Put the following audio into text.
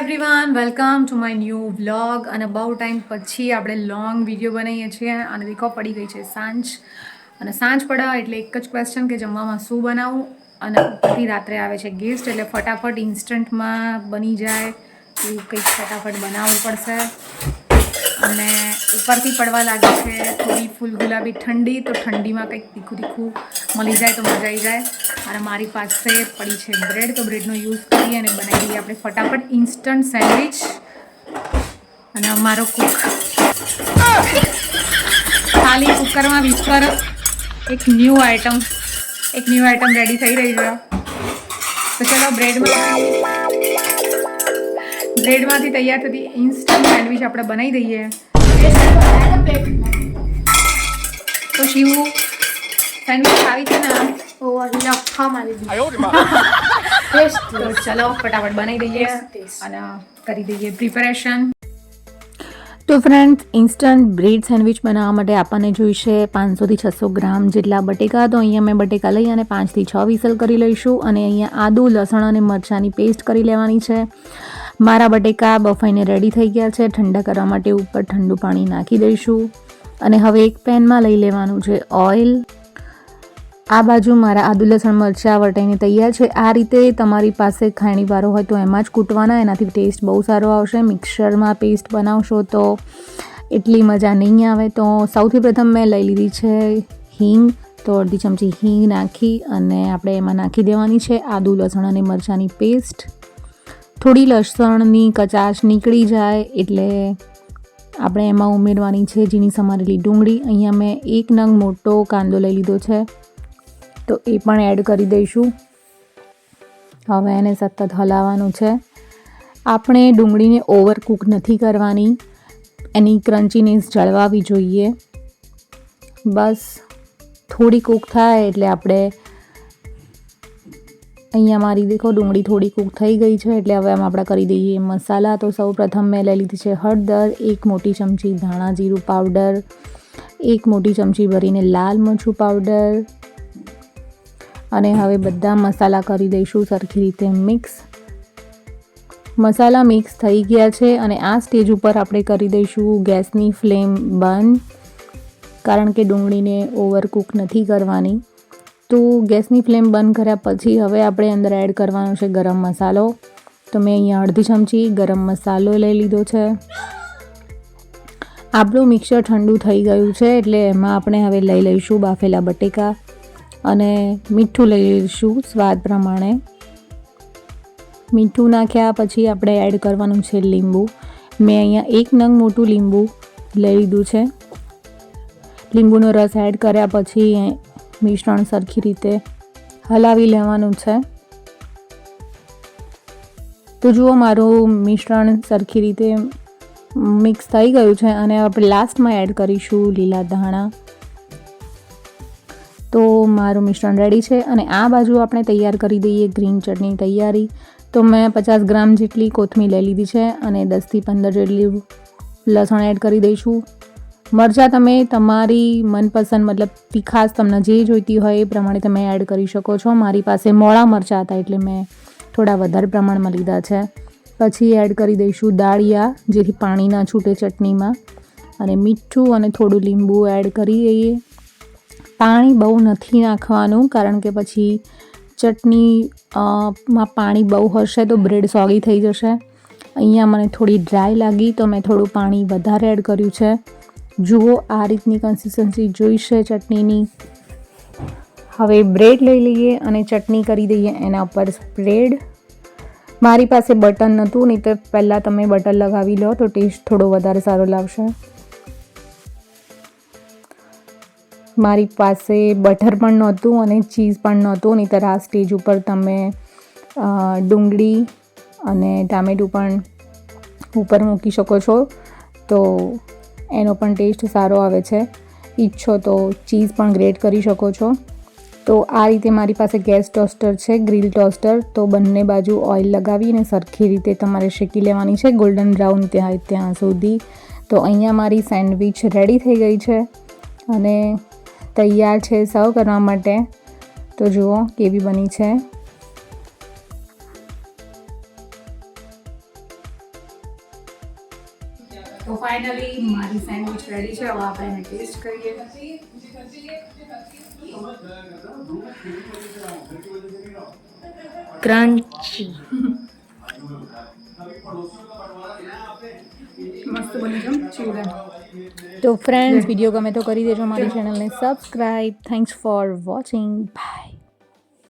Everyone welcome to my new vlog અને બહુ time પછી આપણે લોંગ વીડિયો બનાવીએ છીએ. અને દેખો, પડી ગઈ છે સાંજ. અને સાંજ પડ્યા એટલે એક જ ક્વેશ્ચન કે જમવામાં શું બનાવું? અને ઉપરથી રાત્રે આવે છે ગેસ્ટ એટલે ફટાફટ ઇન્સ્ટન્ટમાં બની જાય. એવું કંઈક ફટાફટ બનાવવું પડશે. અને ઉપરથી પડવા લાગે છે થોડી ફૂલ ગુલાબી ઠંડી, તો ઠંડીમાં કંઈક તીખું તીખું મળી જાય તો મજા આવી જાય. અને મારી પાસે પડી છે બ્રેડ, તો બ્રેડનો યુઝ કરીએ અને બનાવી દઈએ આપણે ફટાફટ ઇન્સ્ટન્ટ સેન્ડવિચ. અને અમારો કુક ખાલી કુકરમાં વિસ્તર એક ન્યૂ આઇટમ એક ન્યૂ આઈટમ રેડી થઈ રહી છે. તો ચલો બ્રેડમાં બ્રેડમાંથી તૈયાર થતી ઇન્સ્ટન્ટ સેન્ડવિચ આપણે બનાવી દઈએ. તો શિવ સેન્ડવિચ આવી છે ને લખા મારી તો ચલો ફટાફટ બનાવી દઈએ અને કરી દઈએ પ્રિપેરેશન તો ફ્રેન્ડ્સ ઇન્સ્ટન્ટ બ્રેડ સેન્ડવિચ બનાવવા માટે આપણને જોઈશે પાંચસોથી છસો ગ્રામ જેટલા બટેકા. તો અહીંયા મેં બટેકા લઈ અને પાંચથી છ વિસલ કરી લઈશું અને અહીંયા આદુ લસણ અને મરચાંની પેસ્ટ કરી લેવાની છે. મારા બટેકા બફાઈને રેડી થઈ ગયા છે. ઠંડા કરવા માટે ઉપર ઠંડુ પાણી નાખી દઈશું. અને હવે એક પેનમાં લઈ લેવાનું છે ઓઇલ. આ બાજુ મારા આદુ, લસણ, મરચાં, વટાઈને તૈયાર છે. આ રીતે તમારી પાસે ખાણીવાળો હોય તો એમાં જ કૂટવાના. એનાથી ટેસ્ટ બહુ સારો આવશે. મિક્સરમાં પેસ્ટ બનાવશો તો એટલી મજા નહીં આવે. તો સૌથી પ્રથમ મેં લઈ લીધી છે હિંગ. તો અડધી ચમચી હિંગ નાખી અને આપણે એમાં નાખી દેવાની છે આદુ, લસણ અને મરચાંની પેસ્ટ થોડી લસણની કચાશ નીકળી જાય એટલે આપણે એમાં ઉમેરવાની છે ઝીણી સમારેલી ડુંગળી. અહીંયા મેં એક નંગ મોટો કાંદો લઈ લીધો છે. તો એ પણ એડ કરી દઈશું. હવે એને સતત હલાવવાનું છે. આપણે ડુંગળીને ઓવરકૂક નથી કરવાની. એની ક્રન્ચીનેસ જળવાવી જોઈએ. બસ થોડી કૂક થાય એટલે આપણે અહીંયા મારી દેખો, ડુંગળી થોડી કૂક થઈ ગઈ છે, એટલે હવે આમ આપણે કરી દઈએ મસાલા. તો સૌ પ્રથમ મેં લઈ લીધી છે હળદર, એક મોટી ચમચી ધાણા જીરું પાવડર, એક મોટી ચમચી ભરીને લાલ મરચું પાવડર. અને હવે બધા મસાલા કરી દઈશું સરખી રીતે મિક્સ. મસાલા મિક્સ થઈ ગયા છે અને આ સ્ટેજ ઉપર આપણે કરી દઈશું ગેસની ફ્લેમ બંધ. કારણ કે ડુંગળીને ઓવરકૂક નથી કરવાની. તો ગેસની ફ્લેમ બંધ કર્યા પછી હવે આપણે અંદર એડ કરવાનો છે ગરમ મસાલો. તો મેં અહીંયા અડધી ચમચી ગરમ મસાલો લઈ લીધો છે. આપણું મિક્સર ઠંડુ થઈ ગયું છે એટલે એમાં આપણે હવે લઈ લઈશું બાફેલા બટેકા અને મીઠું લઈ લઈશું સ્વાદ પ્રમાણે. મીઠું નાખ્યા પછી આપણે એડ કરવાનું છે લીંબુ. મેં અહીંયા એક નંગ મોટું લીંબુ લઈ લીધું છે. લીંબુનો રસ એડ કર્યા પછી મિશ્રણ સરખી રીતે હલાવી લેવાનું છે. તો જુઓ, મારું મિશ્રણ સરખી રીતે મિક્સ થઈ ગયું છે અને આપણે લાસ્ટમાં એડ કરીશું લીલા ધાણા. તો મારું મિશ્રણ રેડી છે અને આ બાજુ આપણે તૈયાર કરી દઈએ ગ્રીન ચટણી તૈયારી. તો મેં પચાસ ગ્રામ જેટલી કોથમીર લઈ લીધી છે અને દસથી પંદર જેટલી લસણ એડ કરી દઈશું. મરચાં તમે તમારી મનપસંદ, મતલબ તીખાસ તમને જે જોઈતી હોય એ પ્રમાણે તમે એડ કરી શકો છો. મારી પાસે મોળા મરચાં હતા એટલે મેં થોડા વધારે પ્રમાણમાં લીધા છે. પછી એડ કરી દઈશું દાળિયા, જેથી પાણી ના છૂટે ચટણીમાં. અને મીઠું અને થોડું લીંબુ એડ કરી દઈએ પાણી બહુ નથી નાખવાનું, કારણ કે પછી ચટણી માં પાણી બહુ હશે તો બ્રેડ સોગી થઈ જશે. અહીંયા મને થોડી ડ્રાય લાગી, તો મેં થોડું પાણી વધારે એડ કર્યું છે. જુઓ આ રીતની કન્સિસ્ટન્સી જોઈશે ચટણીની. હવે બ્રેડ લઈ લઈએ અને ચટણી કરી દઈએ એના ઉપર સ્પ્રેડ મારી પાસે બટન નહોતું નહીં તો પહેલાં તમે બટર લગાવી લો તો ટેસ્ટ થોડો વધારે સારો લાવશે મારી પાસે બટર પણ નહોતું અને ચીઝ પણ નહોતું, નહીંતર આ સ્ટેજ ઉપર તમે ડુંગળી અને ટામેટું પણ ઉપર મૂકી શકો છો. તો એનો પણ ટેસ્ટ સારો આવે છે. ઈચ્છો તો ચીઝ પણ ગ્રેટ કરી શકો છો. તો આ રીતે મારી પાસે ગેસ ટોસ્ટર છે, ગ્રીલ ટોસ્ટર. તો બંને બાજુ ઓઇલ લગાવીને સરખી રીતે તમારે શેકી લેવાની છે. ગોલ્ડન બ્રાઉન ત્યાં ત્યાં સુધી. તો અહીંયા મારી સેન્ડવિચ રેડી થઈ ગઈ છે અને તૈયાર છે સર્વ કરવા માટે. તો જુઓ કેવી બની છે. ફાઇનલી મારી સેન્ડવિચ રેડી છે. હવે આપણે એને ટેસ્ટ કરીએ. ક્રન્ચી મસ્ત બની છે ચીવડે. તો ફ્રેન્ડ્સ વીડિયો ગમે તો કરી દેજો મારી ચેનલને subscribe thanks for watching bye